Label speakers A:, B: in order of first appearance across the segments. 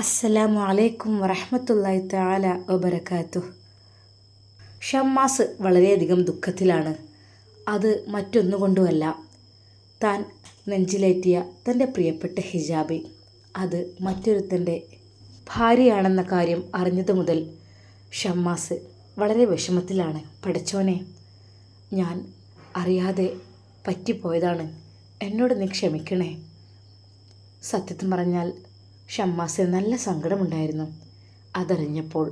A: അസ്സലാമു അലൈക്കും വറഹമത്തല്ലായി താല വബറകാതുഹു. ഷമ്മാസ് വളരെയധികം ദുഃഖത്തിലാണ്. അത് മറ്റൊന്നുകൊണ്ടുമല്ല. താൻ നെഞ്ചിലേറ്റിയ തന്റെ പ്രിയപ്പെട്ട ഹിജാബി. അത് മറ്റൊരുത്തന്റെ ഭാര്യയാണെന്ന കാര്യം അറിഞ്ഞതു മുതൽ ഷമ്മാസ് വളരെ വിഷമത്തിലാണ്. പഠിച്ചോനെ ഞാൻ അറിയാതെ പറ്റിപ്പോയതാണ്. എന്നോട് നീ ക്ഷമിക്കണേ സത്യത്തിൽ പറഞ്ഞാൽ ഷമ്മാസിന് നല്ല സങ്കടമുണ്ടായിരുന്നു. അതറിഞ്ഞപ്പോൾ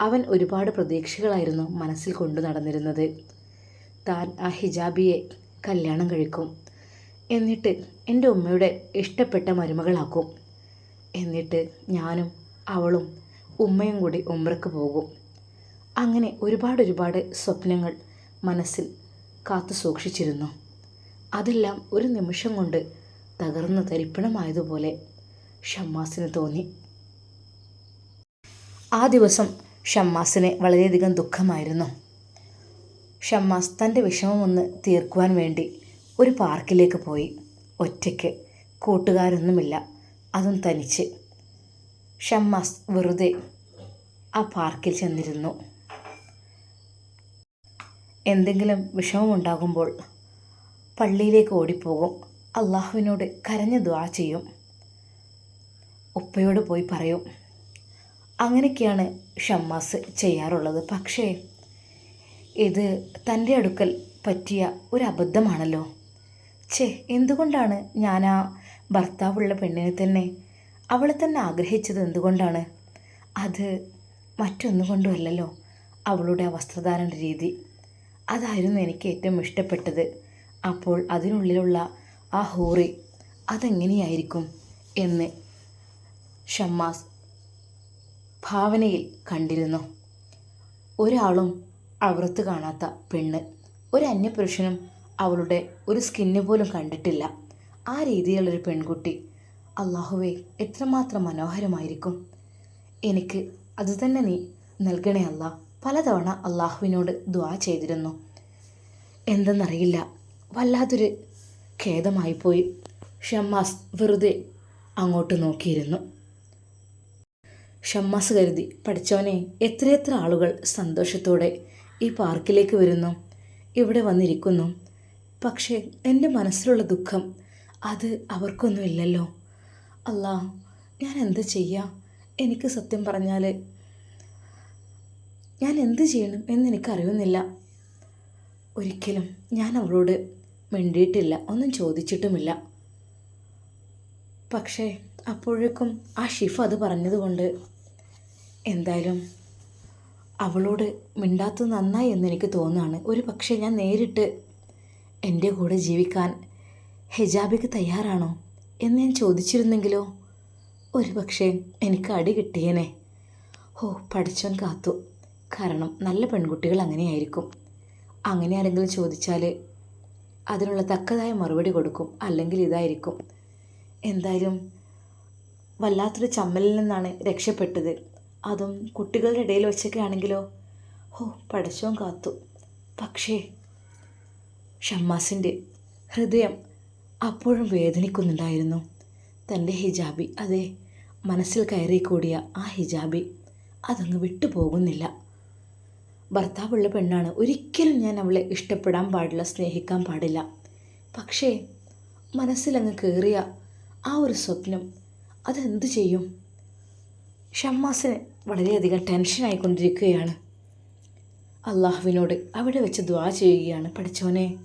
A: അവൻ ഒരുപാട് പ്രതീക്ഷകളായിരുന്നു മനസ്സിൽ കൊണ്ടു നടന്നിരുന്നത്. താൻ ആ ഹിജാബിയെ കല്യാണം കഴിക്കും. എന്നിട്ട് എന്റെ ഉമ്മയുടെ ഇഷ്ടപ്പെട്ട മരുമകളാക്കും. എന്നിട്ട് ഞാനും അവളും ഉമ്മയും കൂടി ഉമ്രക്ക് പോകും. അങ്ങനെ ഒരുപാട് ഒരുപാട് സ്വപ്നങ്ങൾ മനസ്സിൽ കാത്തു സൂക്ഷിച്ചിരുന്നു. അതെല്ലാം ഒരു നിമിഷം കൊണ്ട് തകർന്ന് തരിപ്പണമായതുപോലെ ഷമ്മാസിന് തോന്നി. ആ ദിവസം ഷമ്മാസിന് വളരെയധികം ദുഃഖമായിരുന്നു. ഷമ്മാസ് തന്റെ വിഷമമൊന്ന് തീർക്കുവാൻ വേണ്ടി ഒരു പാർക്കിലേക്ക് പോയി. ഒറ്റയ്ക്ക് കൂട്ടുകാരൊന്നുമില്ല അതും തനിച്ച്. ഷമ്മാസ് വെറുതെ ആ പാർക്കിൽ ചെന്നിരുന്നു. എന്തെങ്കിലും വിഷമമുണ്ടാകുമ്പോൾ പള്ളിയിലേക്ക് ഓടിപ്പോകും. അള്ളാഹുവിനോട് കരഞ്ഞ് ദ്വാ ചെയ്യും. ഉപ്പയോട് പോയി പറയും. അങ്ങനെയൊക്കെയാണ് ഷമ്മാസ് ചെയ്യാറുള്ളത്. പക്ഷേ ഇത് തന്റെ അടുക്കൽ പറ്റിയ ഒരു അബദ്ധമാണല്ലോ ഛേ എന്തുകൊണ്ടാണ് ഞാൻ ആ ഭർത്താവുള്ള പെണ്ണിനെ തന്നെ അവളെ തന്നെ ആഗ്രഹിച്ചത് എന്തുകൊണ്ടാണ്? അത് മറ്റൊന്നുകൊണ്ടുമല്ലല്ലോ അവളുടെ വസ്ത്രധാരണ രീതി. അതായിരുന്നു എനിക്ക് ഏറ്റവും ഇഷ്ടപ്പെട്ടത്. അപ്പോൾ അതിനുള്ളിലുള്ള ആ ഹൂറി അതെങ്ങനെയായിരിക്കും എന്ന് ഷമ്മാസ് ഭാവനയിൽ കണ്ടിരുന്നു. ഒരാളും അവർത്ത് കാണാത്ത പെണ്ണ് ഒരു അന്യപുരുഷനും അവളുടെ ഒരു സ്കിന്ന് പോലും കണ്ടിട്ടില്ല. ആ രീതിയിലുള്ളൊരു പെൺകുട്ടി അള്ളാഹുവെ എത്രമാത്രം മനോഹരമായിരിക്കും. എനിക്ക് അതുതന്നെ നീ നൽകണേ അല്ല. പലതവണ അള്ളാഹുവിനോട് ദ്വാ ചെയ്തിരുന്നു. എന്തെന്നറിയില്ല വല്ലാത്തൊരു ഖേദമായിപ്പോയി. ഷമ്മാസ് വെറുതെ അങ്ങോട്ട് നോക്കിയിരുന്നു. ഷമ്മാസ് കരുതി പഠിച്ചവനെ എത്രയെത്ര ആളുകൾ സന്തോഷത്തോടെ ഈ പാർക്കിലേക്ക് വരുന്നു? ഇവിടെ വന്നിരിക്കുന്നു. പക്ഷേ എന്റെ മനസ്സിലുള്ള ദുഃഖം അത് അവർക്കൊന്നുമില്ലല്ലോ അല്ല ഞാൻ എന്ത് ചെയ്യാം? എനിക്ക് സത്യം പറഞ്ഞാൽ ഞാൻ എന്ത് ചെയ്യണം എന്നെനിക്കറിയുന്നില്ല ഒരിക്കലും ഞാൻ അവളോട് മിണ്ടിയിട്ടില്ല ഒന്നും ചോദിച്ചിട്ടുമില്ല. പക്ഷേ അപ്പോഴേക്കും ആ ഷിഫ് അത് പറഞ്ഞതുകൊണ്ട് എന്തായാലും അവളോട് മിണ്ടാത്തത് നന്നായി എന്ന് എനിക്ക് തോന്നുകയാണ്. ഒരു പക്ഷേ ഞാൻ നേരിട്ട് എന്റെ കൂടെ ജീവിക്കാൻ ഹിജാബിക്ക് തയ്യാറാണോ എന്ന് ഞാൻ ചോദിച്ചിരുന്നെങ്കിലോ? ഒരു പക്ഷേ എനിക്ക് അടി കിട്ടിയേനെ. ഓ പഠിച്ചവൻ കാത്തു. കാരണം നല്ല പെൺകുട്ടികൾ അങ്ങനെയായിരിക്കും. അങ്ങനെ ആരെങ്കിലും ചോദിച്ചാൽ അതിനുള്ള തക്കതായ മറുപടി കൊടുക്കും അല്ലെങ്കിൽ ഇതായിരിക്കും. എന്തായാലും വല്ലാത്തൊരു ചമ്മലിൽ നിന്നാണ് രക്ഷപ്പെട്ടത്. അതും കുട്ടികളുടെ ഇടയിൽ വെച്ചൊക്കെ ആണെങ്കിലോ ഓ പഠിച്ചോൻ കാത്തു. പക്ഷേ ഷമ്മാസിന്റെ ഹൃദയം അപ്പോഴും വേദനിക്കുന്നുണ്ടായിരുന്നു. തന്റെ ഹിജാബി അതെ മനസ്സിൽ കയറി കൂടിയ ആ ഹിജാബി അതങ്ങ് വിട്ടുപോകുന്നില്ല. ഭർത്താവുള്ള പെണ്ണാണ്. ഒരിക്കലും ഞാൻ അവളെ ഇഷ്ടപ്പെടാൻ പാടില്ല സ്നേഹിക്കാൻ പാടില്ല. പക്ഷേ മനസ്സിലങ്ങ് കയറിയ ആ ഒരു സ്വപ്നം അതെന്ത് ചെയ്യും? ഷമ്മാസിന് വളരെയധികം ടെൻഷനായിക്കൊണ്ടിരിക്കുകയാണ് അള്ളാഹുവിനോട് അവിടെ വെച്ച് ദ്വാ ചെയ്യുകയാണ് പഠിച്ചവനെ.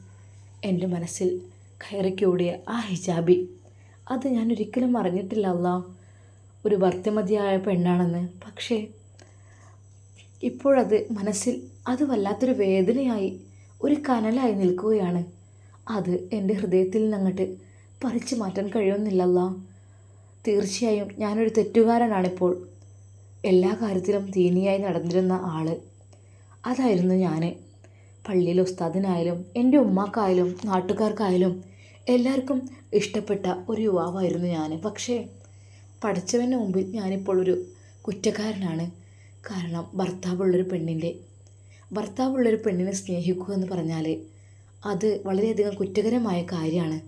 A: എന്റെ മനസ്സിൽ കയറിക്കൂടിയ ആ ഹിജാബി. അത് ഞാൻ ഒരിക്കലും അറിഞ്ഞിട്ടില്ല അല്ലാ ഒരു വർത്തമതിയായ പെണ്ണാണെന്ന്. പക്ഷേ ഇപ്പോഴത് മനസ്സിൽ അത് വല്ലാത്തൊരു വേദനയായി ഒരു കനലായി നിൽക്കുകയാണ്. അത് എന്റെ ഹൃദയത്തിൽ നിന്നങ്ങോട്ട് പറിച്ചു മാറ്റാൻ കഴിയുന്നില്ലല്ല തീർച്ചയായും ഞാനൊരു തെറ്റുകാരനാണിപ്പോൾ. എല്ലാ കാര്യത്തിലും ദീനിയായി നടന്നിരുന്ന ആൾ അതായിരുന്നു ഞാൻ പള്ളിയിൽ ഉസ്താദിനായാലും എന്റെ ഉമ്മാക്കായാലും നാട്ടുകാർക്കായാലും എല്ലാവർക്കും ഇഷ്ടപ്പെട്ട ഒരു യുവാവായിരുന്നു ഞാൻ പക്ഷേ പഠിച്ചവന്റെ മുമ്പിൽ ഞാനിപ്പോൾ ഒരു കുറ്റക്കാരനാണ്. കാരണം ഭർത്താവുള്ളൊരു പെണ്ണിന്റെ. ഭർത്താവുള്ളൊരു പെണ്ണിനെ സ്നേഹിക്കുക എന്ന് പറഞ്ഞാൽ അത് വളരെയധികം കുറ്റകരമായ കാര്യമാണ്.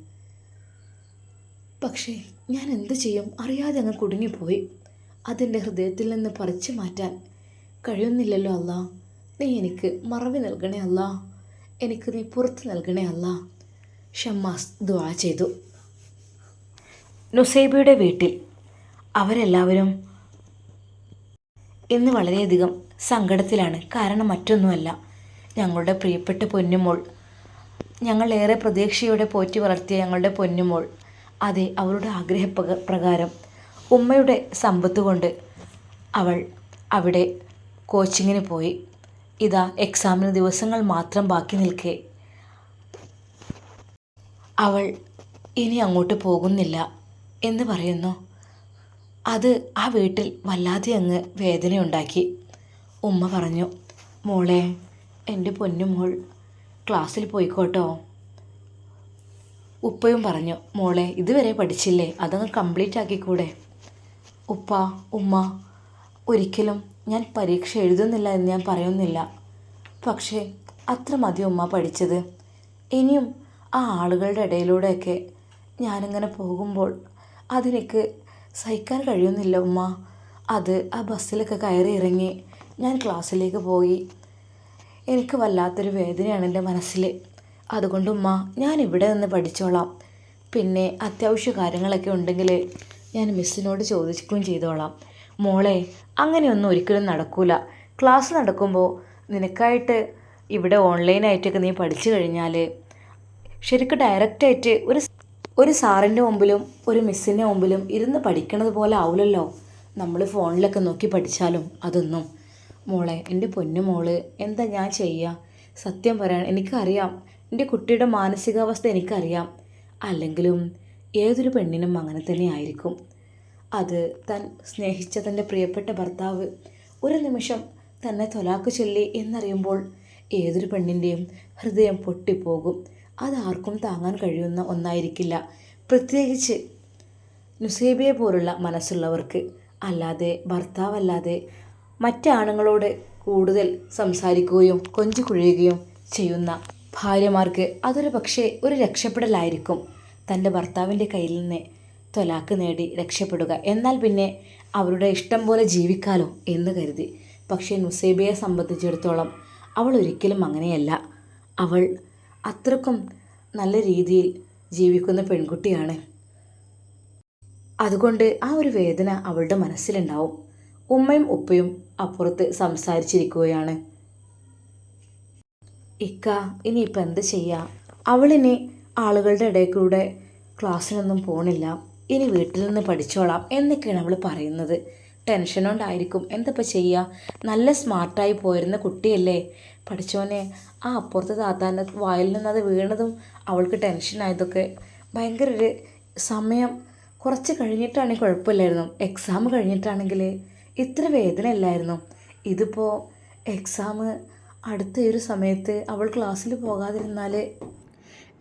A: പക്ഷേ ഞാൻ എന്ത് ചെയ്യും? അറിയാതെ അങ്ങ് കുടുങ്ങിപ്പോയി. അതെന്റെ ഹൃദയത്തിൽ നിന്ന് പറിച്ചു മാറ്റാൻ കഴിയുന്നില്ലല്ലോ അല്ല. നീ എനിക്ക് മറവി നൽകണേ അല്ല. എനിക്ക് നീ പുറത്ത് നൽകണേ അല്ല. ഷമ്മാസ് ദുആ ചെയ്തു. നുസൈബയുടെ വീട്ടിൽ അവരെല്ലാവരും ഇന്ന് വളരെയധികം സങ്കടത്തിലാണ്. കാരണം മറ്റൊന്നുമല്ല. ഞങ്ങളുടെ പ്രിയപ്പെട്ട പൊന്നുമോൾ ഞങ്ങളേറെ പ്രതീക്ഷയോടെ പോറ്റി വളർത്തിയ ഞങ്ങളുടെ പൊന്നുമോൾ അതെ അവരുടെ ആഗ്രഹ പ്രകാരം ഉമ്മയുടെ സമ്പത്ത് കൊണ്ട് അവൾ അവിടെ കോച്ചിങ്ങിന് പോയി. ഇതാ എക്സാമിന് ദിവസങ്ങൾ മാത്രം ബാക്കി നിൽക്കേ. അവൾ ഇനി അങ്ങോട്ട് പോകുന്നില്ല എന്ന് പറയുന്നു. അത് ആ വീട്ടിൽ വല്ലാതെ അങ്ങ് വേദനയുണ്ടാക്കി. ഉമ്മ പറഞ്ഞു മോളെ എന്റെ പൊന്നുമോൾ ക്ലാസ്സിൽ പോയിക്കോട്ടോ. ഉപ്പയും പറഞ്ഞു മോളെ ഇതുവരെ പഠിച്ചില്ലേ? അതങ്ങ് കംപ്ലീറ്റ് ആക്കിക്കൂടെ? ഉപ്പ ഉമ്മ ഒരിക്കലും ഞാൻ പരീക്ഷ എഴുതുന്നില്ല എന്ന് ഞാൻ പറയുന്നില്ല. പക്ഷേ അത്ര മതി ഉമ്മ പഠിച്ചത്. ഇനിയും ആ ആളുകളുടെ ഇടയിലൂടെയൊക്കെ ഞാനിങ്ങനെ പോകുമ്പോൾ അതെനിക്ക് സഹിക്കാൻ കഴിയുന്നില്ല ഉമ്മ. അത് ആ ബസ്സിലൊക്കെ കയറി ഇറങ്ങി ഞാൻ ക്ലാസ്സിലേക്ക് പോയി. എനിക്ക് വല്ലാത്തൊരു വേദനയാണ് എന്റെ മനസ്സിൽ അതുകൊണ്ട് ഉമ്മ ഞാൻ ഇവിടെ നിന്ന് പഠിച്ചോളാം. പിന്നെ അത്യാവശ്യ കാര്യങ്ങളൊക്കെ ഉണ്ടെങ്കിൽ ഞാൻ മിസ്സിനോട് ചോദിക്കുകയും ചെയ്തോളാം. മോളെ അങ്ങനെയൊന്നും ഒരിക്കലും നടക്കൂല. ക്ലാസ് നടക്കുമ്പോൾ നിനക്കായിട്ട് ഇവിടെ ഓൺലൈനായിട്ടൊക്കെ നീ പഠിച്ചു കഴിഞ്ഞാൽ ശരിക്കും ഡയറക്റ്റായിട്ട് ഒരു ഒരു സാറിന്റെ മുമ്പിലും ഒരു മിസ്സിന്റെ മുമ്പിലും ഇരുന്ന് പഠിക്കണത് പോലെ ആവില്ലല്ലോ നമ്മൾ ഫോണിലൊക്കെ നോക്കി പഠിച്ചാലും അതൊന്നും. മോളെ എന്റെ പൊന്നു മോൾ എന്താ ഞാൻ ചെയ്യുക സത്യം പറയാൻ എനിക്കറിയാം. എന്റെ കുട്ടിയുടെ മാനസികാവസ്ഥ എനിക്കറിയാം. അല്ലെങ്കിലും ഏതൊരു പെണ്ണിനും അങ്ങനെ തന്നെ ആയിരിക്കും. അത് താൻ സ്നേഹിച്ച തന്റെ പ്രിയപ്പെട്ട ഭർത്താവ് ഒരു നിമിഷം തന്നെ തൊലാക്ക് ചൊല്ലി എന്നറിയുമ്പോൾ ഏതൊരു പെണ്ണിന്റെയും ഹൃദയം പൊട്ടിപ്പോകും. അതാർക്കും താങ്ങാൻ കഴിയുന്ന ഒന്നായിരിക്കില്ല. പ്രത്യേകിച്ച് നുസേബിയെ പോലുള്ള മനസ്സുള്ളവർക്ക്. അല്ലാതെ ഭർത്താവല്ലാതെ മറ്റാണുങ്ങളോട് കൂടുതൽ സംസാരിക്കുകയും കൊഞ്ചു കുഴയുകയും ചെയ്യുന്ന ഭാര്യമാർക്ക് അതൊരു പക്ഷേ ഒരു രക്ഷപ്പെടലായിരിക്കും. തന്റെ ഭർത്താവിന്റെ കയ്യിൽ നിന്ന് തൊലാക്ക് നേടി രക്ഷപ്പെടുക. എന്നാൽ പിന്നെ അവരുടെ ഇഷ്ടം പോലെ ജീവിക്കാലോ എന്ന് കരുതി. പക്ഷേ നുസൈബയെ സംബന്ധിച്ചിടത്തോളം അവൾ ഒരിക്കലും അങ്ങനെയല്ല. അവൾ അത്രക്കും നല്ല രീതിയിൽ ജീവിക്കുന്ന പെൺകുട്ടിയാണ്. അതുകൊണ്ട് ആ ഒരു വേദന അവളുടെ മനസ്സിലുണ്ടാവും. ഉമ്മയും ഉപ്പയും അപ്പുറത്ത് സംസാരിച്ചിരിക്കുകയാണ്. ഇക്ക ഇനിയിപ്പോൾ എന്ത് ചെയ്യുക അവളിനി ആളുകളുടെ ഇടയിൽ കൂടെ ക്ലാസ്സിനൊന്നും പോണില്ല. ഇനി വീട്ടിൽ നിന്ന് പഠിച്ചോളാം എന്നൊക്കെയാണ് അവൾ പറയുന്നത്. ടെൻഷൻ കൊണ്ടായിരിക്കും. എന്തപ്പോൾ ചെയ്യുക നല്ല സ്മാർട്ടായി പോയിരുന്ന കുട്ടിയല്ലേ. പഠിച്ചോനെ ആ അപ്പുറത്തെ താത്താന്റെ വായിൽ നിന്ന് അത് വീണതും അവൾക്ക് ടെൻഷനായതൊക്കെ ഭയങ്കര ഒരു സമയം. കുറച്ച് കഴിഞ്ഞിട്ടാണെങ്കിൽ കുഴപ്പമില്ലായിരുന്നു. എക്സാം കഴിഞ്ഞിട്ടാണെങ്കിൽ ഇത്ര വേദന ഇല്ലായിരുന്നു ഇതിപ്പോൾ എക്സാം അടുത്ത ഒരു സമയത്ത് അവൾ ക്ലാസ്സിൽ പോകാതിരുന്നാൽ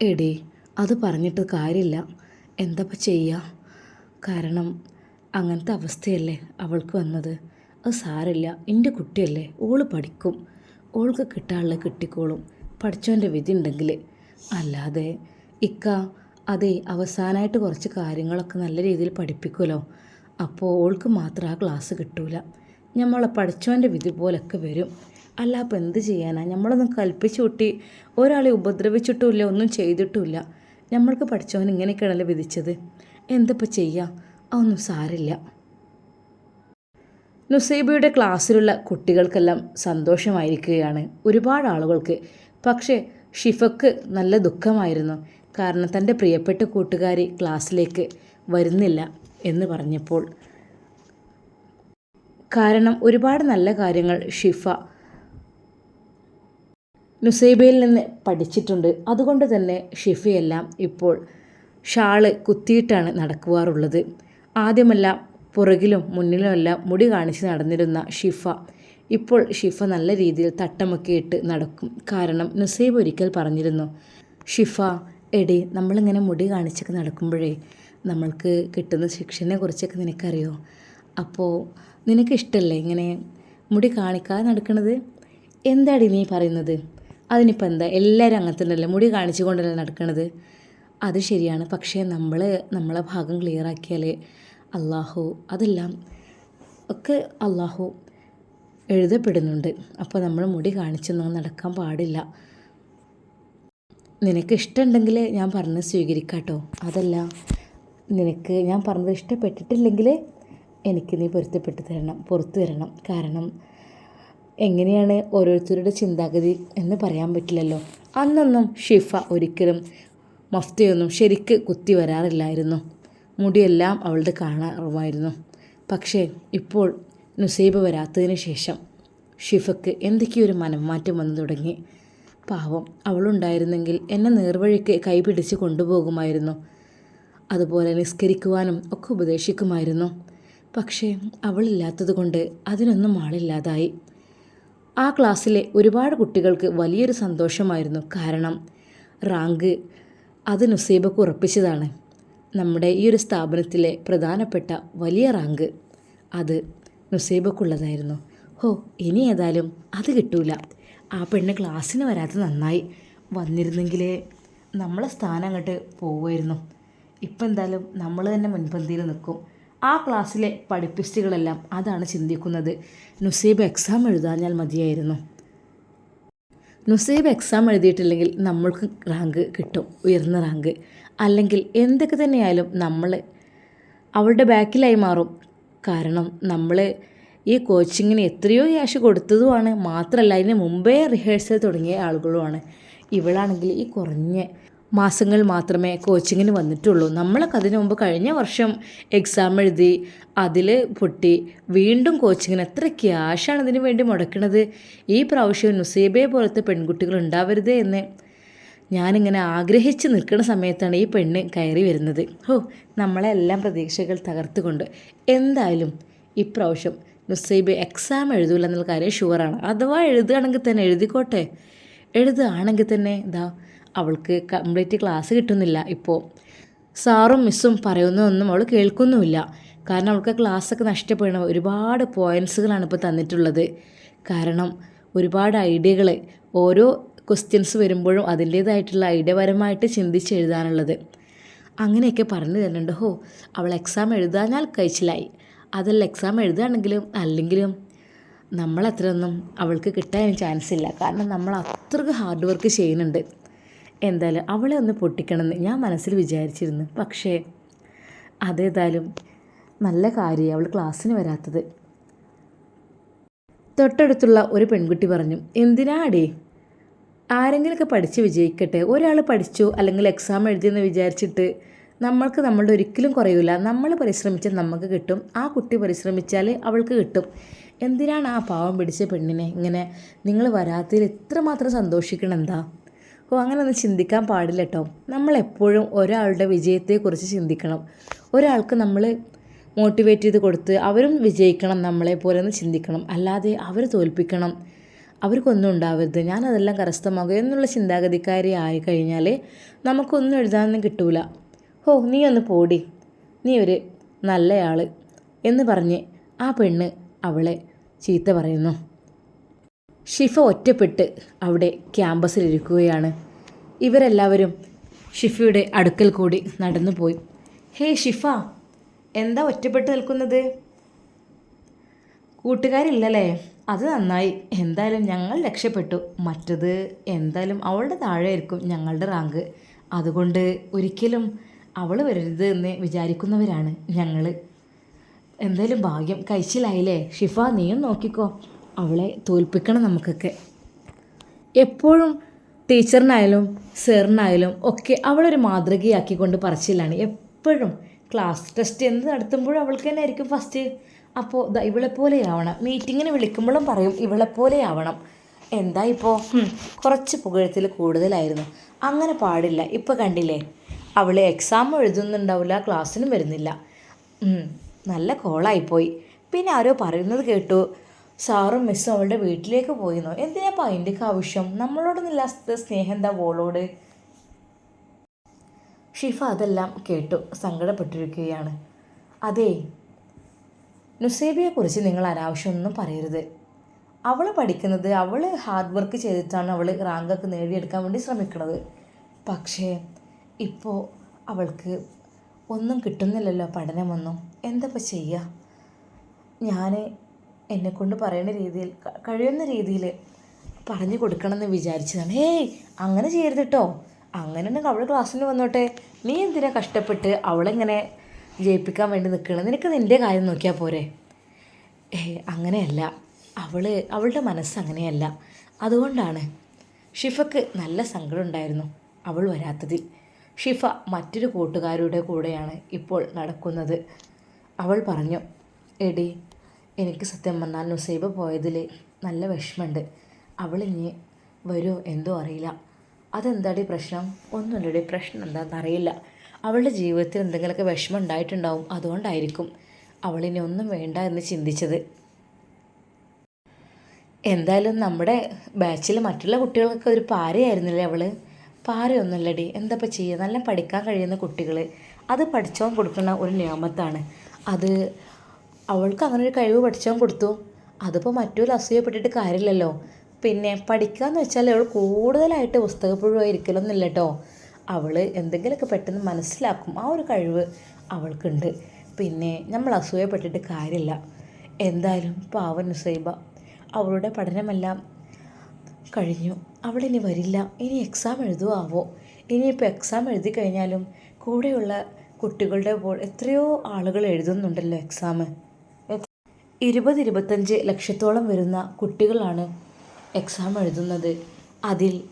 A: എടി അത് പറഞ്ഞിട്ട് കാര്യമില്ല. എന്താ ചെയ്യുക കാരണം അങ്ങനത്തെ അവസ്ഥയല്ലേ അവൾക്ക് വന്നത്. അത് സാരമില്ല. എന്റെ കുട്ടിയല്ലേ. ഓൾ പഠിക്കും. ഓൾക്ക് കിട്ടാനുള്ള കിട്ടിക്കോളും. പഠിച്ചവന്റെ വിധി ഉണ്ടെങ്കിൽ അല്ലാതെ ഇക്ക അതെ അവസാനമായിട്ട് കുറച്ച് കാര്യങ്ങളൊക്കെ നല്ല രീതിയിൽ പഠിപ്പിക്കുമല്ലോ അപ്പോൾ ഓൾക്ക് മാത്രം ആ ക്ലാസ് കിട്ടൂല. നമ്മളെ പഠിച്ചവന്റെ വിധി പോലൊക്കെ വരും. അല്ല അപ്പോൾ എന്ത് ചെയ്യാനാണ് നമ്മളൊന്നും കൽപ്പിച്ചു കൂട്ടി ഒരാളെ ഉപദ്രവിച്ചിട്ടുമില്ല ഒന്നും ചെയ്തിട്ടുമില്ല. നമ്മൾക്ക് പഠിച്ചവൻ ഇങ്ങനെയൊക്കെയാണല്ലോ വിധിച്ചത്. എന്തപ്പോൾ ചെയ്യാം? അതൊന്നും സാരില്ല നുസൈബയുടെ ക്ലാസ്സിലുള്ള കുട്ടികൾക്കെല്ലാം സന്തോഷമായിരിക്കുകയാണ് ഒരുപാട് ആളുകൾക്ക്. പക്ഷേ ഷിഫക്ക് നല്ല ദുഃഖമായിരുന്നു. കാരണം തന്റെ പ്രിയപ്പെട്ട കൂട്ടുകാരി ക്ലാസ്സിലേക്ക് വരുന്നില്ല എന്ന് പറഞ്ഞപ്പോൾ. കാരണം ഒരുപാട് നല്ല കാര്യങ്ങൾ ഷിഫ നുസൈബയിൽ നിന്ന് പഠിച്ചിട്ടുണ്ട്. അതുകൊണ്ട് തന്നെ ഷിഫയെല്ലാം ഇപ്പോൾ ഷാൾ കുത്തിയിട്ടാണ് നടക്കുവാറുള്ളത്. ആദ്യമെല്ലാം പുറകിലും മുന്നിലുമെല്ലാം മുടി കാണിച്ച് നടന്നിരുന്ന ഷിഫ. ഇപ്പോൾ ഷിഫ നല്ല രീതിയിൽ തട്ടമൊക്കെ ഇട്ട് നടക്കും. കാരണം നുസൈബ് ഒരിക്കൽ പറഞ്ഞിരുന്നു ഷിഫ എടി നമ്മളിങ്ങനെ മുടി കാണിച്ചൊക്കെ നടക്കുമ്പോഴേ നമ്മൾക്ക് കിട്ടുന്ന ശിക്ഷനെ കുറിച്ചൊക്കെ നിനക്കറിയോ? അപ്പോൾ നിനക്കിഷ്ടല്ലേ ഇങ്ങനെ മുടി കാണിക്കാതെ നടക്കണത്? എന്താടി നീ പറയുന്നത്? അതിനിപ്പോൾ എന്താ? എല്ലാവരും അങ്ങനെ മുടി കാണിച്ചുകൊണ്ടല്ലേ നടക്കണത്? അത് ശരിയാണ്. പക്ഷേ നമ്മൾ നമ്മളെ ഭാഗം ക്ലിയർ ആക്കിയാൽ അള്ളാഹു അതെല്ലാം ഒക്കെ അള്ളാഹു എഴുതപ്പെടുന്നുണ്ട്. അപ്പോൾ നമ്മൾ മുടി കാണിച്ചൊന്നും നടക്കാൻ പാടില്ല. നിനക്ക് ഇഷ്ടമുണ്ടെങ്കിൽ ഞാൻ പറഞ്ഞ് സ്വീകരിക്കാട്ടോ. അതല്ല നിനക്ക് ഞാൻ പറഞ്ഞത് ഇഷ്ടപ്പെട്ടിട്ടില്ലെങ്കിൽ എനിക്ക് നീ പൊരുത്തപ്പെട്ട് തരണം പുറത്തു തരണം കാരണം എങ്ങനെയാണ് ഓരോരുത്തരുടെ ചിന്താഗതി എന്ന് പറയാൻ പറ്റില്ലല്ലോ. അന്നൊന്നും ഷിഫ ഒരിക്കലും മഫ്തയൊന്നും ശരിക്ക് കുത്തി വരാറില്ലായിരുന്നു. മുടിയെല്ലാം അവളുടെ കാണാറുമായിരുന്നു. പക്ഷേ ഇപ്പോൾ നുസൈബ് വരാത്തതിന് ശേഷം ഷിഫക്ക് എന്തൊക്കെയൊരു മനംമാറ്റം വന്നു തുടങ്ങി. പാവം അവളുണ്ടായിരുന്നെങ്കിൽ എന്നെ നേർവഴിക്ക് കൈപിടിച്ച് കൊണ്ടുപോകുമായിരുന്നു. അതുപോലെ നിസ്കരിക്കുവാനും ഒക്കെ ഉപദേശിക്കുമായിരുന്നു. പക്ഷേ അവളില്ലാത്തത് കൊണ്ട് അതിനൊന്നും ആളില്ലാതായി. ആ ക്ലാസ്സിലെ ഒരുപാട് കുട്ടികൾക്ക് വലിയൊരു സന്തോഷമായിരുന്നു. കാരണം റാങ്ക് അത് നുസൈബക്ക് ഉറപ്പിച്ചതാണ്. നമ്മുടെ ഈ ഒരു സ്ഥാപനത്തിലെ പ്രധാനപ്പെട്ട വലിയ റാങ്ക് അത് നുസൈബക്കുള്ളതായിരുന്നു. ഹോ ഇനി ഏതായാലും അത് കിട്ടൂല. ആ പെണ്ണ് ക്ലാസ്സിന് വരാത്ത നന്നായി വന്നിരുന്നെങ്കിലേ നമ്മളെ സ്ഥാനം അങ്ങോട്ട് പോവുമായിരുന്നു. ഇപ്പം എന്തായാലും നമ്മൾ തന്നെ മുൻപന്തിയിൽ നിൽക്കും. ആ ക്ലാസ്സിലെ പഠിപ്പിസ്റ്റുകളെല്ലാം അതാണ് ചിന്തിക്കുന്നത്. നുസൈബ് എക്സാം എഴുതാഞ്ഞാൽ മതിയായിരുന്നു. നുസൈബ് എക്സാം എഴുതിയിട്ടില്ലെങ്കിൽ നമ്മൾക്ക് റാങ്ക് കിട്ടും ഉയർന്ന റാങ്ക് അല്ലെങ്കിൽ എന്തൊക്കെ തന്നെയായാലും നമ്മൾ അവളുടെ ബാക്കിലായി മാറും. കാരണം നമ്മൾ ഈ കോച്ചിങ്ങിന് എത്രയോ ക്യാഷ് കൊടുത്തതുമാണ്. മാത്രമല്ല അതിന് മുമ്പേ റിഹേഴ്സൽ തുടങ്ങിയ ആളുകളുമാണ്. ഇവളാണെങ്കിൽ ഈ കുറഞ്ഞ മാസങ്ങൾ മാത്രമേ കോച്ചിങ്ങിന് വന്നിട്ടുള്ളൂ. നമ്മളൊക്കെ അതിനു മുമ്പ് കഴിഞ്ഞ വർഷം എക്സാം എഴുതി അതിൽ പൊട്ടി വീണ്ടും കോച്ചിങ്ങിന് എത്ര ക്യാഷാണ് ഇതിനു വേണ്ടി മുടക്കണത്? ഈ പ്രാവശ്യം നുസീബയെ പോലത്തെ പെൺകുട്ടികൾ ഉണ്ടാവരുതേ എന്ന്. ഞാനിങ്ങനെ ആഗ്രഹിച്ച് നിൽക്കുന്ന സമയത്താണ് ഈ പെണ്ണ് കയറി വരുന്നത്. ഹോ നമ്മളെല്ലാം പ്രതീക്ഷകൾ തകർത്തുകൊണ്ട്. എന്തായാലും ഇപ്രാവശ്യം നുസൈബ് എക്സാം എഴുതൂല എന്നുള്ള കാര്യം ഷുവറാണ് അഥവാ എഴുതുകയാണെങ്കിൽ തന്നെ എഴുതിക്കോട്ടെ. എഴുതുകയാണെങ്കിൽ തന്നെ ഇതാ അവൾക്ക് കംപ്ലീറ്റ് ക്ലാസ് കിട്ടുന്നില്ല. ഇപ്പോൾ സാറും മിസ്സും പറയുന്നതൊന്നും അവൾ കേൾക്കുന്നുമില്ല. കാരണം അവൾക്ക് ക്ലാസ്സൊക്കെ നഷ്ടപ്പെടണം ഒരുപാട് പോയിൻസുകളാണ് ഇപ്പോൾ തന്നിട്ടുള്ളത്. കാരണം ഒരുപാട് ഐഡിയകൾ ഓരോ ക്വസ്റ്റ്യൻസ് വരുമ്പോഴും അതിന്റേതായിട്ടുള്ള ഐഡിയപരമായിട്ട് ചിന്തിച്ച് എഴുതാനുള്ളത്. അങ്ങനെയൊക്കെ പറഞ്ഞു തരുന്നുണ്ട് ഹോ അവൾ എക്സാം എഴുതാഞ്ഞാൽ കഴിച്ചിലായി. അതല്ല എക്സാം എഴുതുകയാണെങ്കിലും അല്ലെങ്കിലും നമ്മളത്രയൊന്നും അവൾക്ക് കിട്ടാൻ ചാൻസ് ഇല്ല. കാരണം നമ്മൾ അത്രയ്ക്ക് ഹാർഡ് വർക്ക് ചെയ്യുന്നുണ്ട്. എന്തായാലും അവളെ ഒന്ന് പൊട്ടിക്കണമെന്ന് ഞാൻ മനസ്സിൽ വിചാരിച്ചിരുന്നു. പക്ഷേ അതേതായാലും നല്ല കാര്യം അവൾ ക്ലാസ്സിന് വരാത്തത്. തൊട്ടടുത്തുള്ള ഒരു പെൺകുട്ടി പറഞ്ഞു എന്തിനാടേ? ആരെങ്കിലുമൊക്കെ പഠിച്ച് വിജയിക്കട്ടെ. ഒരാൾ പഠിച്ചു അല്ലെങ്കിൽ എക്സാം എഴുതിയെന്ന് വിചാരിച്ചിട്ട് നമ്മൾക്ക് നമ്മളുടെ ഒരിക്കലും കുറയില്ല നമ്മൾ പരിശ്രമിച്ചാൽ നമുക്ക് കിട്ടും. ആ കുട്ടി പരിശ്രമിച്ചാൽ അവൾക്ക് കിട്ടും. എന്തിനാണ് ആ പാവം പിടിച്ച പെണ്ണിനെ ഇങ്ങനെ നിങ്ങൾ വരാത്തതിൽ ഇത്രമാത്രം സന്തോഷിക്കണം എന്താ? ഓ അങ്ങനെ ഒന്നും ചിന്തിക്കാൻ പാടില്ല കേട്ടോ നമ്മളെപ്പോഴും ഒരാളുടെ വിജയത്തെക്കുറിച്ച് ചിന്തിക്കണം. ഒരാൾക്ക് നമ്മൾ മോട്ടിവേറ്റ് ചെയ്ത് കൊടുത്ത് അവരും വിജയിക്കണം നമ്മളെ പോലെ ഒന്ന് ചിന്തിക്കണം. അല്ലാതെ അവർ തോൽപ്പിക്കണം. അവർക്കൊന്നും ഉണ്ടാവരുത്. ഞാനതെല്ലാം കരസ്ഥമാകും എന്നുള്ള ചിന്താഗതിക്കാരി ആയി കഴിഞ്ഞാൽ നമുക്കൊന്നും എഴുതാനൊന്നും കിട്ടൂല. ഹോ നീ ഒന്ന് പോടി. നീ ഒരു നല്ലയാൾ എന്ന് പറഞ്ഞ് ആ പെണ്ണ് അവളെ ചീത്ത പറയുന്നു. ഷിഫ ഒറ്റപ്പെട്ട് അവിടെ ക്യാമ്പസിലിരിക്കുകയാണ് ഇവരെല്ലാവരും ഷിഫയുടെ അടുക്കൽ കൂടി നടന്നു പോയി. ഹേ ഷിഫ എന്താ ഒറ്റപ്പെട്ട് നിൽക്കുന്നത്? കൂട്ടുകാരില്ലല്ലേ? അത് നന്നായി. എന്തായാലും ഞങ്ങൾ രക്ഷപ്പെട്ടു. മറ്റത് എന്തായാലും അവളുടെ താഴെയായിരിക്കും ഞങ്ങളുടെ റാങ്ക്. അതുകൊണ്ട് ഒരിക്കലും അവൾ വരരുത് എന്ന് വിചാരിക്കുന്നവരാണ് ഞങ്ങൾ എന്തായാലും ഭാഗ്യം കഴിച്ചിലായില്ലേ? ഷിഫ നീയും നോക്കിക്കോ. അവളെ തോൽപ്പിക്കണം നമുക്കൊക്കെ. എപ്പോഴും ടീച്ചറിനായാലും സാറിനായാലും ഒക്കെ അവളൊരു മാതൃകയാക്കിക്കൊണ്ട് പറച്ചിലാണ്. എപ്പോഴും ക്ലാസ് ടെസ്റ്റ് എന്ത് നടത്തുമ്പോഴും അവൾക്ക് തന്നെ ആയിരിക്കും ഫസ്റ്റ് അപ്പോൾ ഇവളെപ്പോലെയാവണം മീറ്റിങ്ങിന് വിളിക്കുമ്പോഴും പറയും ഇവളെപ്പോലെയാവണം എന്താ ഇപ്പോൾ കുറച്ച് പുകഴത്തിൽ കൂടുതലായിരുന്നു. അങ്ങനെ പാടില്ല. ഇപ്പോൾ കണ്ടില്ലേ? അവൾ എക്സാം എഴുതുന്നുണ്ടാവില്ല ക്ലാസ്സിനും വരുന്നില്ല. നല്ല കോളായിപ്പോയി. പിന്നെ ആരോ പറയുന്നത് കേട്ടു. സാറും മിസ്സും അവളുടെ വീട്ടിലേക്ക് പോയിരുന്നു. എന്തിനാപ്പോൾ അതിന്റെയൊക്കെ ആവശ്യം? നമ്മളോടൊന്നില്ലാത്ത സ്നേഹം എന്താ വോളോട് ഷിഫ അതെല്ലാം കേട്ടു സങ്കടപ്പെട്ടിരിക്കുകയാണ്. അതെ നുസേബിയെക്കുറിച്ച് നിങ്ങൾ അനാവശ്യമൊന്നും പറയരുത്. അവൾ പഠിക്കുന്നത് അവൾ ഹാർഡ് വർക്ക് ചെയ്തിട്ടാണ് അവൾ റാങ്കൊക്കെ നേടിയെടുക്കാൻ വേണ്ടി ശ്രമിക്കുന്നത് പക്ഷേ ഇപ്പോൾ അവൾക്ക് ഒന്നും കിട്ടുന്നില്ലല്ലോ പഠനമൊന്നും. എന്തപ്പോൾ ചെയ്യുക ഞാൻ എന്നെക്കൊണ്ട് പറയുന്ന രീതിയിൽ കഴിയുന്ന രീതിയിൽ പറഞ്ഞു കൊടുക്കണമെന്ന് വിചാരിച്ചതാണ്. ഏയ് അങ്ങനെ ചെയ്യരുത് കേട്ടോ അങ്ങനെ തന്നെ അവൾ ക്ലാസ്സിൽ വന്നോട്ടെ. നീ എന്തിനാ കഷ്ടപ്പെട്ട് അവളെങ്ങനെ ജയിപ്പിക്കാൻ വേണ്ടി നിൽക്കണം? നിനക്ക് നിന്റെ കാര്യം നോക്കിയാൽ പോരെ. ഏ അങ്ങനെയല്ല. അവൾ അവളുടെ മനസ്സ് അങ്ങനെയല്ല. അതുകൊണ്ടാണ് ഷിഫക്ക് നല്ല സങ്കടം ഉണ്ടായിരുന്നു അവൾ വരാത്തതിൽ. ഷിഫ മറ്റൊരു കൂട്ടുകാരുടെ കൂടെയാണ് ഇപ്പോൾ നടക്കുന്നത്. അവൾ പറഞ്ഞു എടി എനിക്ക് സത്യം പറഞ്ഞാൽ നുസൈബ പോയതിൽ നല്ല വിഷമമുണ്ട്. അവളിനി വരുമോ എന്തോ അറിയില്ല. അതെന്താടി പ്രശ്നം? ഒന്നുമില്ലടി പ്രശ്നം എന്താണെന്ന് അറിയില്ല. അവളുടെ ജീവിതത്തിൽ എന്തെങ്കിലുമൊക്കെ വിഷമം ഉണ്ടായിട്ടുണ്ടാവും അതുകൊണ്ടായിരിക്കും അവളിനി ഒന്നും വേണ്ട എന്ന് ചിന്തിച്ചത്. എന്തായാലും നമ്മുടെ ബാച്ചിൽ മറ്റുള്ള കുട്ടികൾക്കൊക്കെ ഒരു പാരയായിരുന്നില്ലേ അവൾ പാരയൊന്നുമില്ലടി എന്താ ഇപ്പം ചെയ്യുക? നല്ല പഠിക്കാൻ കഴിയുന്ന കുട്ടികൾ അത് പഠിച്ചോൺ കൊടുക്കുന്ന ഒരു നിയമത്താണ്. അത് അവൾക്ക് അങ്ങനെ ഒരു കഴിവ് പഠിച്ചവൻ കൊടുത്തു. അതിപ്പോൾ മറ്റൊരു അസൂയപ്പെട്ടിട്ട് കാര്യമില്ലല്ലോ. പിന്നെ പഠിക്കാന്ന് വെച്ചാൽ അവൾ കൂടുതലായിട്ട് പുസ്തകപ്പുഴ ഇരിക്കലൊന്നുമില്ല കേട്ടോ അവൾ എന്തെങ്കിലുമൊക്കെ പെട്ടെന്ന് മനസ്സിലാക്കും ആ ഒരു കഴിവ് അവൾക്കുണ്ട്. പിന്നെ നമ്മൾ അസൂയപ്പെട്ടിട്ട് കാര്യമില്ല. എന്തായാലും പാവൻ സൈബ അവളുടെ പഠനമെല്ലാം കഴിഞ്ഞു. അവളിനി വരില്ല. ഇനി എക്സാം എഴുതുമാവോ ഇനിയിപ്പോൾ എക്സാം എഴുതി കഴിഞ്ഞാലും കൂടെയുള്ള കുട്ടികളുടെ എത്രയോ ആളുകൾ എഴുതുന്നുണ്ടല്ലോ എക്സാം ഇരുപത് ഇരുപത്തഞ്ച് ലക്ഷത്തോളം വരുന്ന കുട്ടികളാണ് എക്സാം എഴുതുന്നത്. അതിൽ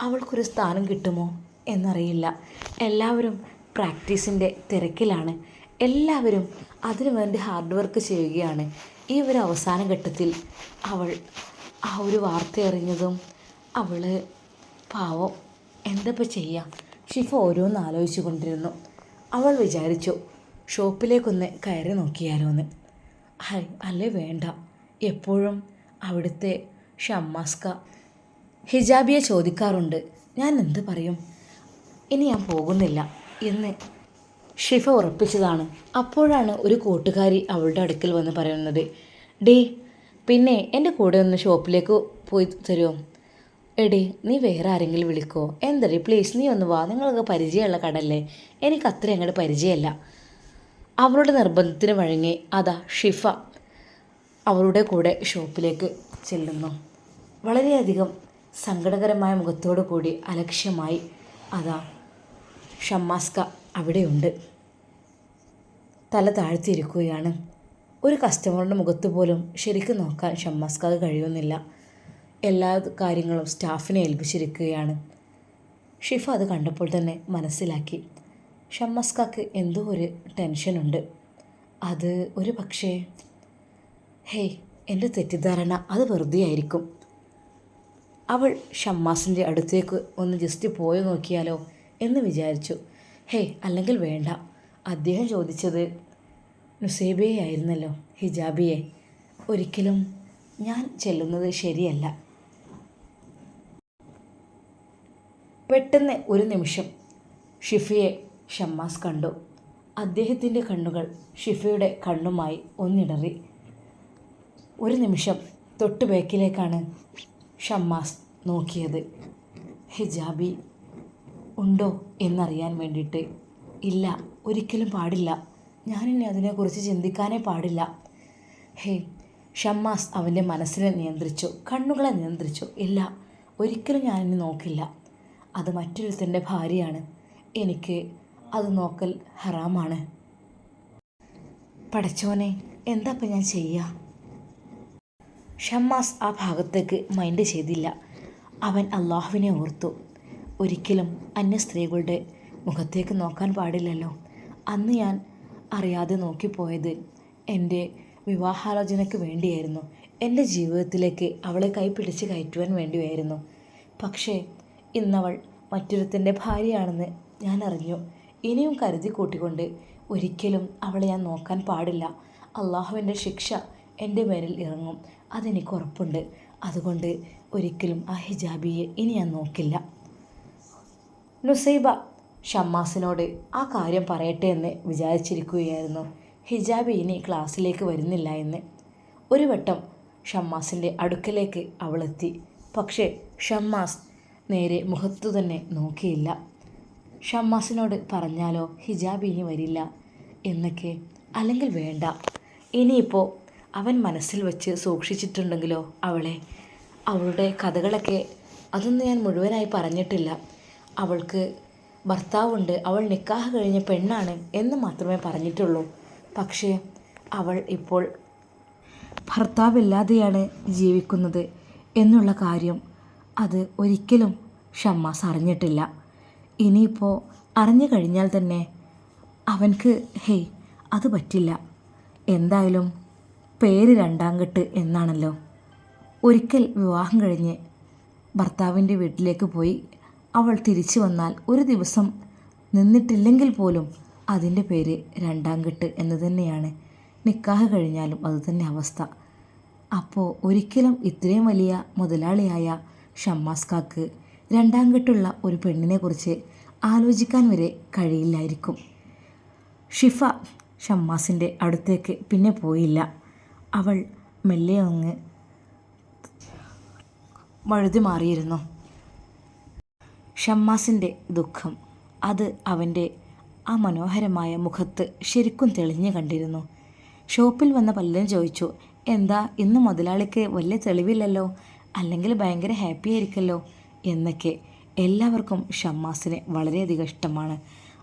A: അവൾക്കൊരു സ്ഥാനം കിട്ടുമോ എന്നറിയില്ല. എല്ലാവരും പ്രാക്ടീസിന്റെ തിരക്കിലാണ്. എല്ലാവരും അതിനു വേണ്ടി ഹാർഡ് വർക്ക് ചെയ്യുകയാണ്. ഈ ഒരു അവസാന ഘട്ടത്തിൽ അവൾ ആ ഒരു വാർത്ത അറിഞ്ഞതും അവൾ പാവം എന്തപ്പോൾ ചെയ്യുക ഷിഫ ഓരോന്ന് ആലോചിച്ചു കൊണ്ടിരുന്നു അവൾ വിചാരിച്ചു ഷോപ്പിലേക്കൊന്ന് കയറി നോക്കിയാലോ എന്ന് ഹൈ അല്ലേ വേണ്ട. എപ്പോഴും അവിടുത്തെ ഷമ്മാസ്ക ഹിജാബിയെ ചോദിക്കാറുണ്ട്. ഞാൻ എന്ത് പറയും? ഇനി ഞാൻ പോകുന്നില്ല എന്ന് ഷിഫ ഉറപ്പിച്ചതാണ്. അപ്പോഴാണ് ഒരു കൂട്ടുകാരി അവളുടെ അടുക്കൽ വന്ന് പറയുന്നത് ഡേ പിന്നെ എന്റെ കൂടെ ഒന്ന് ഷോപ്പിലേക്ക് പോയി തരുമോ എടേ നീ വേറെ ആരെങ്കിലും വിളിക്കോ? എന്തടി പ്ലീസ് നീ ഒന്ന് വാ. നിങ്ങൾക്ക് പരിചയമുള്ള കടല്ലേ? എനിക്ക് അത്ര അങ്ങോട്ട് പരിചയമല്ല. അവളുടെ നിർബന്ധത്തിന് വഴങ്ങി അതാ ഷിഫ അവളുടെ കൂടെ ഷോപ്പിലേക്ക് ചെല്ലുന്നു. വളരെയധികം സങ്കടകരമായ മുഖത്തോടു കൂടി അലക്ഷ്യമായി അതാ ഷമ്മാസ്ക അവിടെയുണ്ട്. തല താഴ്ത്തിയിരിക്കുകയാണ്. ഒരു കസ്റ്റമറുടെ മുഖത്ത് പോലും ശരിക്കും നോക്കാൻ ഷമ്മാസ്കാക്ക് കഴിയുന്നില്ല. എല്ലാ കാര്യങ്ങളും സ്റ്റാഫിനെ ഏൽപ്പിച്ചിരിക്കുകയാണ്. ഷിഫ അത് കണ്ടപ്പോൾ തന്നെ മനസ്സിലാക്കി. ഷമ്മസ്കാക്ക് എന്തോ ഒരു ടെൻഷനുണ്ട്. അത് ഒരു പക്ഷേ ഹേയ് എന്റെ തെറ്റിദ്ധാരണ അത് വെറുതെ ആയിരിക്കും. അവൾ ഷമ്മാസിന്റെ അടുത്തേക്ക് ഒന്ന് ജസ്റ്റ് പോയി നോക്കിയാലോ എന്ന് വിചാരിച്ചു. ഹേയ് അല്ലെങ്കിൽ വേണ്ട. അദ്ദേഹം ചോദിച്ചത് നുസേബയെ ആയിരുന്നല്ലോ ഹിജാബിയെ. ഒരിക്കലും ഞാൻ ചെല്ലുന്നത് ശരിയല്ല. പെട്ടെന്ന് ഒരു നിമിഷം ഷിഫയെ ഷമ്മാസ് കണ്ടു. അദ്ദേഹത്തിന്റെ കണ്ണുകൾ ഷിഫയുടെ കണ്ണുമായി ഒന്നിടറി. ഒരു നിമിഷം തൊട്ട് ബേക്കിലേക്കാണ് ഷമ്മാസ് നോക്കിയത്. ഹിജാബി ഉണ്ടോ എന്നറിയാൻ വേണ്ടിയിട്ട്. ഇല്ല ഒരിക്കലും പാടില്ല. ഞാനിനി അതിനെക്കുറിച്ച് ചിന്തിക്കാനേ പാടില്ല. ഹേ ഷമ്മാസ് അവന്റെ മനസ്സിനെ നിയന്ത്രിച്ചു കണ്ണുകളെ നിയന്ത്രിച്ചു. ഇല്ല ഒരിക്കലും ഞാനിനി നോക്കില്ല. അത് മറ്റൊരുത്തന്റെ ഭാര്യയാണ്. എനിക്ക് അത് നോക്കൽ ഹറാമാണ്. പടച്ചോനെ എന്താ ഇപ്പം ഞാൻ ചെയ്യുക ഷമ്മാസ് ആ ഭാഗത്തേക്ക് മൈൻഡ് ചെയ്തില്ല. അവൻ അള്ളാഹുവിനെ ഓർത്തു. ഒരിക്കലും അന്യ സ്ത്രീകളുടെ മുഖത്തേക്ക് നോക്കാൻ പാടില്ലല്ലോ. അന്ന് ഞാൻ അറിയാതെ നോക്കിപ്പോയത് എന്റെ വിവാഹാലോചനയ്ക്ക് വേണ്ടിയായിരുന്നു. എന്റെ ജീവിതത്തിലേക്ക് അവളെ കൈപിടിച്ച് കയറ്റുവാൻ വേണ്ടിയായിരുന്നു. പക്ഷേ ഇന്നവൾ മറ്റൊരുത്തന്റെ ഭാര്യയാണെന്ന് ഞാൻ അറിഞ്ഞു. ഇനിയും കരുതി കൂട്ടിക്കൊണ്ട് ഒരിക്കലും അവളെ ഞാൻ നോക്കാൻ പാടില്ല. അള്ളാഹുവിന്റെ ശിക്ഷ എന്റെ മേലിൽ ഇറങ്ങും. അതെനിക്ക് ഉറപ്പുണ്ട്. അതുകൊണ്ട് ഒരിക്കലും ആ ഹിജാബിയെ ഇനി ഞാൻ നോക്കില്ല. നുസൈബ ഷമ്മാസിനോട് ആ കാര്യം പറയട്ടെ എന്ന് വിചാരിച്ചിരിക്കുകയായിരുന്നു. ഹിജാബി ഇനി ക്ലാസ്സിലേക്ക് വരുന്നില്ല എന്ന്. ഒരു വട്ടം ഷമ്മാസിന്റെ അടുക്കലേക്ക് അവളെത്തി. പക്ഷേ ഷമ്മാസ് നേരെ മുഖത്തു തന്നെ നോക്കിയില്ല. ഷമ്മാസിനോട് പറഞ്ഞാലോ ഹിജാബ് ഇനി വരില്ല എന്നൊക്കെ. അല്ലെങ്കിൽ വേണ്ട. ഇനിയിപ്പോൾ അവൻ മനസ്സിൽ വെച്ച് സൂക്ഷിച്ചിട്ടുണ്ടെങ്കിലോ അവളെ? അവളുടെ കഥകളൊക്കെ അതൊന്നും ഞാൻ മുഴുവനായി പറഞ്ഞിട്ടില്ല. അവൾക്ക് ഭർത്താവുണ്ട്. അവൾ നിക്കാഹ് കഴിഞ്ഞ പെണ്ണാണ് എന്ന് മാത്രമേ പറഞ്ഞിട്ടുള്ളൂ. പക്ഷേ അവൾ ഇപ്പോൾ ഭർത്താവില്ലാതെയാണ് ജീവിക്കുന്നത് എന്നുള്ള കാര്യം അത് ഒരിക്കലും ഷമ്മാസ് അറിഞ്ഞിട്ടില്ല. ഇനിയിപ്പോൾ അറിഞ്ഞു കഴിഞ്ഞാൽ തന്നെ അവൻക്ക് ഹേയ് അത് പറ്റില്ല. എന്തായാലും പേര് രണ്ടാം കെട്ട് എന്നാണല്ലോ. ഒരിക്കൽ വിവാഹം കഴിഞ്ഞ് ഭർത്താവിന്റെ വീട്ടിലേക്ക് പോയി അവൾ തിരിച്ചു വന്നാൽ ഒരു ദിവസം നിന്നിട്ടില്ലെങ്കിൽ പോലും അതിന്റെ പേര് രണ്ടാം കെട്ട് എന്ന് തന്നെയാണ്. നിക്കാഹ് കഴിഞ്ഞാലും അതുതന്നെ അവസ്ഥ. അപ്പോൾ ഒരിക്കലും ഇത്രയും വലിയ മുതലാളിയായ ഷമ്മാസ്കാക്ക് രണ്ടാം കെട്ടുള്ള ഒരു പെണ്ണിനെക്കുറിച്ച് ആലോചിക്കാൻ വരെ കഴിയില്ലായിരിക്കും. ഷിഫ ഷമ്മാസിന്റെ അടുത്തേക്ക് പിന്നെ പോയില്ല. അവൾ മെല്ലെ അങ്ങ് വഴുതി മാറിയിരുന്നു. ഷമ്മാസിന്റെ ദുഃഖം അത് അവന്റെ ആ മനോഹരമായ മുഖത്ത് ശരിക്കും തെളിഞ്ഞു കണ്ടിരുന്നു. ഷോപ്പിൽ വന്ന പലരും ചോദിച്ചു എന്താ ഇന്ന് മുതലാളിക്ക് വലിയ തെളിവില്ലല്ലോ? അല്ലെങ്കിൽ ഭയങ്കര ഹാപ്പി ആയിരിക്കല്ലോ? എന്നൊക്കെ എല്ലാവർക്കും ഷമ്മാസിനെ വളരെയധികം ഇഷ്ടമാണ്.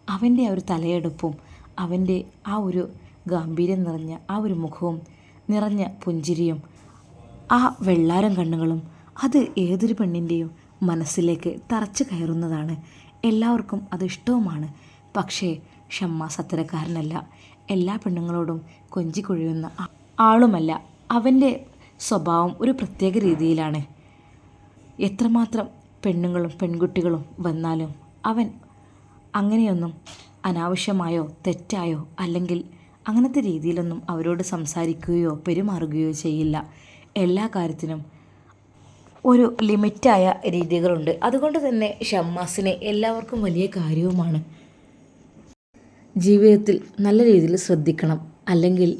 A: അവന്റെ ആ ഒരു തലയെടുപ്പും അവന്റെ ആ ഒരു ഗാംഭീര്യം നിറഞ്ഞ ആ ഒരു മുഖവും നിറഞ്ഞ പുഞ്ചിരിയും ആ വെള്ളാരം കണ്ണുകളും അത് ഏതൊരു പെണ്ണിന്റെയും മനസ്സിലേക്ക് തറച്ചു കയറുന്നതാണ്. എല്ലാവർക്കും അത് ഇഷ്ടവുമാണ്. പക്ഷേ ഷമ്മാസ് അത്തരക്കാരനല്ല. എല്ലാ പെണ്ണുങ്ങളോടും കൊഞ്ചിക്കൊഴിയുന്ന ആളുമല്ല. അവന്റെ സ്വഭാവം ഒരു പ്രത്യേക രീതിയിലാണ്. എത്രമാത്രം പെണ്ണുങ്ങളും പെൺകുട്ടികളും വന്നാലും അവൻ അങ്ങനെയൊന്നും അനാവശ്യമായോ തെറ്റായോ അല്ലെങ്കിൽ അങ്ങനത്തെ രീതിയിലൊന്നും അവരോട് സംസാരിക്കുകയോ പെരുമാറുകയോ ചെയ്യില്ല. എല്ലാ കാര്യത്തിനും ഒരു ലിമിറ്റായ രീതികളുണ്ട്. അതുകൊണ്ട് തന്നെ ഷമ്മാസിനെ എല്ലാവർക്കും വലിയ കാര്യവുമാണ്. ജീവിതത്തിൽ നല്ല രീതിയിൽ ശ്രദ്ധിക്കണം. അല്ലെങ്കിൽ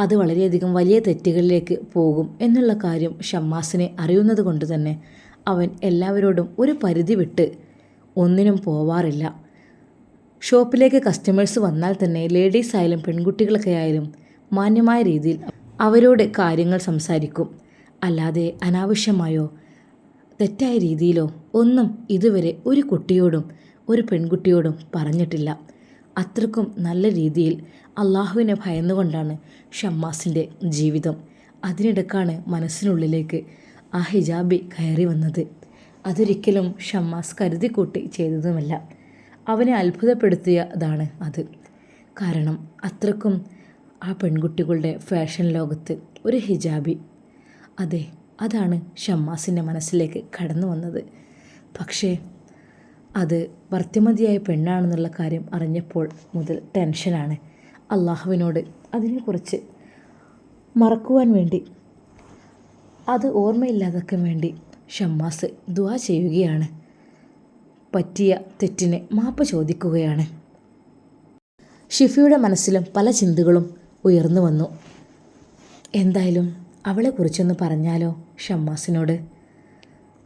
A: അത് വളരെയധികം വലിയ തെറ്റുകളിലേക്ക് പോകും എന്നുള്ള കാര്യം ഷമ്മാസിനെ അറിയുന്നത് കൊണ്ട് തന്നെ അവൻ എല്ലാവരോടും ഒരു പരിധി വിട്ട് ഒന്നിനും പോവാറില്ല. ഷോപ്പിലേക്ക് കസ്റ്റമേഴ്സ് വന്നാൽ തന്നെ ലേഡീസ് ആയാലും പെൺകുട്ടികളൊക്കെ ആയാലും മാന്യമായ രീതിയിൽ അവരോട് കാര്യങ്ങൾ സംസാരിക്കും. അല്ലാതെ അനാവശ്യമായോ തെറ്റായ രീതിയിലോ ഒന്നും ഇതുവരെ ഒരു കുട്ടിയോടും ഒരു പെൺകുട്ടിയോടും പറഞ്ഞിട്ടില്ല. അത്രക്കും നല്ല രീതിയിൽ അള്ളാഹുവിനെ ഭയന്നുകൊണ്ടാണ് ഷമ്മാസിന്റെ ജീവിതം. അതിനിടക്കാണ് മനസ്സിനുള്ളിലേക്ക് ആ ഹിജാബി കയറി വന്നത്. അതൊരിക്കലും ഷമ്മാസ് കരുതിക്കൂട്ടി ചെയ്തതുമല്ല. അവനെ അത്ഭുതപ്പെടുത്തിയതാണ് അത്. കാരണം അത്രക്കും ആ പെൺകുട്ടികളുടെ ഫാഷൻ ലോകത്ത് ഒരു ഹിജാബി. അതെ അതാണ് ഷമ്മാസിന്റെ മനസ്സിലേക്ക് കടന്നു വന്നത്. പക്ഷേ അത് വർത്തിമതിയായ പെണ്ണാണെന്നുള്ള കാര്യം അറിഞ്ഞപ്പോൾ മുതൽ ടെൻഷനാണ്. അള്ളാഹുവിനോട് അതിനെക്കുറിച്ച് മറക്കുവാൻ വേണ്ടി അത് ഓർമ്മയില്ലാതാക്കാൻ വേണ്ടി ഷമ്മാസ് ദുവാ ചെയ്യുകയാണ്. പറ്റിയ തെറ്റിനെ മാപ്പ് ചോദിക്കുകയാണ്. ഷിഫിയുടെ മനസ്സിലും പല ചിന്തകളും ഉയർന്നു വന്നു. എന്തായാലും അവളെക്കുറിച്ചൊന്ന് പറഞ്ഞാലോ ഷമ്മാസിനോട്?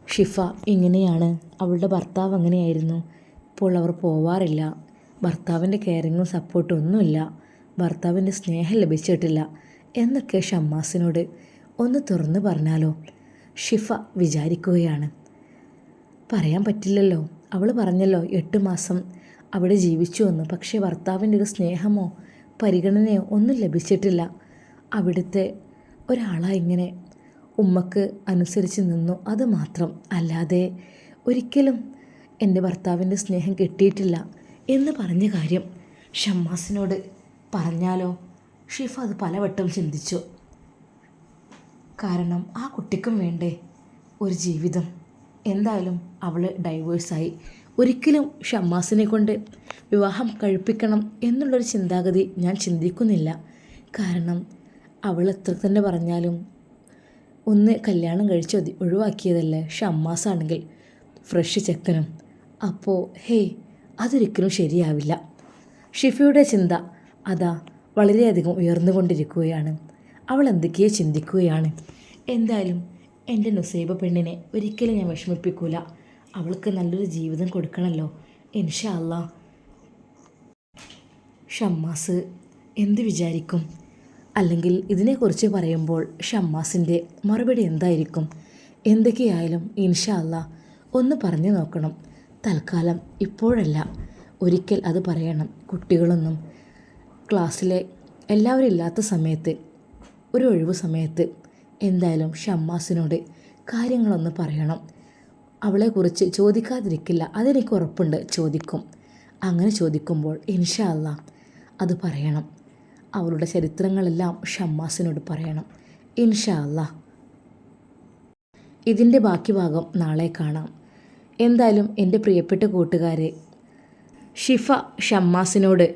A: ഷിഫ ഇങ്ങനെയാണ്. അവളുടെ ഭർത്താവ് അങ്ങനെയായിരുന്നു. ഇപ്പോൾ അവർ പോവാറില്ല. ഭർത്താവിന്റെ കെയറിങ്ങും സപ്പോർട്ടും ഒന്നുമില്ല. ഭർത്താവിന്റെ സ്നേഹം ലഭിച്ചിട്ടില്ല. എന്നൊക്കെ ഷമ്മാസിനോട് ഒന്ന് തുറന്നു പറഞ്ഞാലോ? ഷിഫ വിചാരിക്കുകയാണ്. പറയാൻ പറ്റില്ലല്ലോ. അവൾ പറഞ്ഞല്ലോ എട്ട് മാസം അവിടെ ജീവിച്ചു എന്ന്. പക്ഷേ ഭർത്താവിന്റെ ഒരു സ്നേഹമോ പരിഗണനയോ ഒന്നും ലഭിച്ചിട്ടില്ല. അവിടുത്തെ ഒരാളായി ഇങ്ങനെ ഉമ്മക്ക് അനുസരിച്ച് നിന്നു. അത് മാത്രം. അല്ലാതെ ഒരിക്കലും എന്റെ ഭർത്താവിന്റെ സ്നേഹം കിട്ടിയിട്ടില്ല. എന്ന് പറഞ്ഞ കാര്യം ഷമ്മാസിനോട് പറഞ്ഞാലോ? ഷിഫ അത് പലവട്ടം ചിന്തിച്ചു. കാരണം ആ കുട്ടിക്കും വേണ്ടേ ഒരു ജീവിതം. എന്തായാലും അവൾ ഡൈവേഴ്സായി ഒരിക്കലും ഷമ്മാസിനെ കൊണ്ട് വിവാഹം കഴിപ്പിക്കണം എന്നുള്ളൊരു ചിന്താഗതി ഞാൻ ചിന്തിക്കുന്നില്ല. കാരണം അവൾ എത്ര തന്നെ പറഞ്ഞാലും ഒന്ന് കല്യാണം കഴിച്ച് ഒഴിവാക്കിയതല്ലേ ഷമ്മാസാണെങ്കിൽ. ഫ്രഷ് ചെക്കനും. അപ്പോൾ ഹേയ് അതൊരിക്കലും ശരിയാവില്ല. ഷിഫയുടെ ചിന്ത അതാ വളരെയധികം ഉയർന്നുകൊണ്ടിരിക്കുകയാണ്. അവൾ എന്തൊക്കെയോ ചിന്തിക്കുകയാണ്. എന്തായാലും എന്റെ നുസൈബ പെണ്ണിനെ ഒരിക്കലും ഞാൻ വിഷമിപ്പിക്കൂല. അവൾക്ക് നല്ലൊരു ജീവിതം കൊടുക്കണമല്ലോ ഇൻഷാ ഷമ്മാസ് എന്ത് വിചാരിക്കും? അല്ലെങ്കിൽ ഇതിനെക്കുറിച്ച് പറയുമ്പോൾ ഷമ്മാസിന്റെ മറുപടി എന്തായിരിക്കും? എന്തൊക്കെയായാലും ഇൻഷാ ഒന്ന് പറഞ്ഞു നോക്കണം. തൽക്കാലം ഇപ്പോഴല്ല. ഒരിക്കൽ അത് പറയണം കുട്ടികളൊന്നും. ക്ലാസ്സിലെ എല്ലാവരും ഇല്ലാത്ത സമയത്ത് ഒരു ഒഴിവു സമയത്ത് എന്തായാലും ഷമ്മാസിനോട് കാര്യങ്ങളൊന്ന് പറയണം. അവളെക്കുറിച്ച് ചോദിക്കാതിരിക്കില്ല. അതെനിക്ക് ഉറപ്പുണ്ട്. ചോദിക്കും. അങ്ങനെ ചോദിക്കുമ്പോൾ ഇൻഷാ അല്ല അത് പറയണം. അവളുടെ ചരിത്രങ്ങളെല്ലാം ഷമ്മാസിനോട് പറയണം. ഇൻഷാ അല്ല ഇതിന്റെ ബാക്കി ഭാഗം നാളെ കാണാം. എന്തായാലും എന്റെ പ്രിയപ്പെട്ട കൂട്ടുകാരെ ഷിഫ ഷമ്മാസിനോട്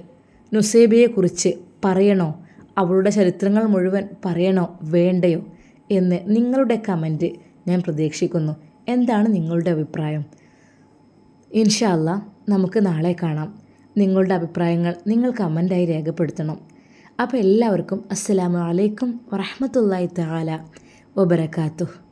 A: നുസേബിയെക്കുറിച്ച് പറയണോ? അവളുടെ ചരിത്രങ്ങൾ മുഴുവൻ പറയണോ വേണ്ടയോ എന്ന് നിങ്ങളുടെ കമന്റ് ഞാൻ പ്രതീക്ഷിക്കുന്നു. എന്താണ് നിങ്ങളുടെ അഭിപ്രായം? ഇൻഷാ അല്ലാ നമുക്ക് നാളെ കാണാം. നിങ്ങളുടെ അഭിപ്രായങ്ങൾ നിങ്ങൾ കമന്റായി രേഖപ്പെടുത്തണം. അപ്പോൾ എല്ലാവർക്കും അസ്സലാമു അലൈക്കും വറഹ്മത്തുള്ളാഹി തആല വബറകാതുഹു.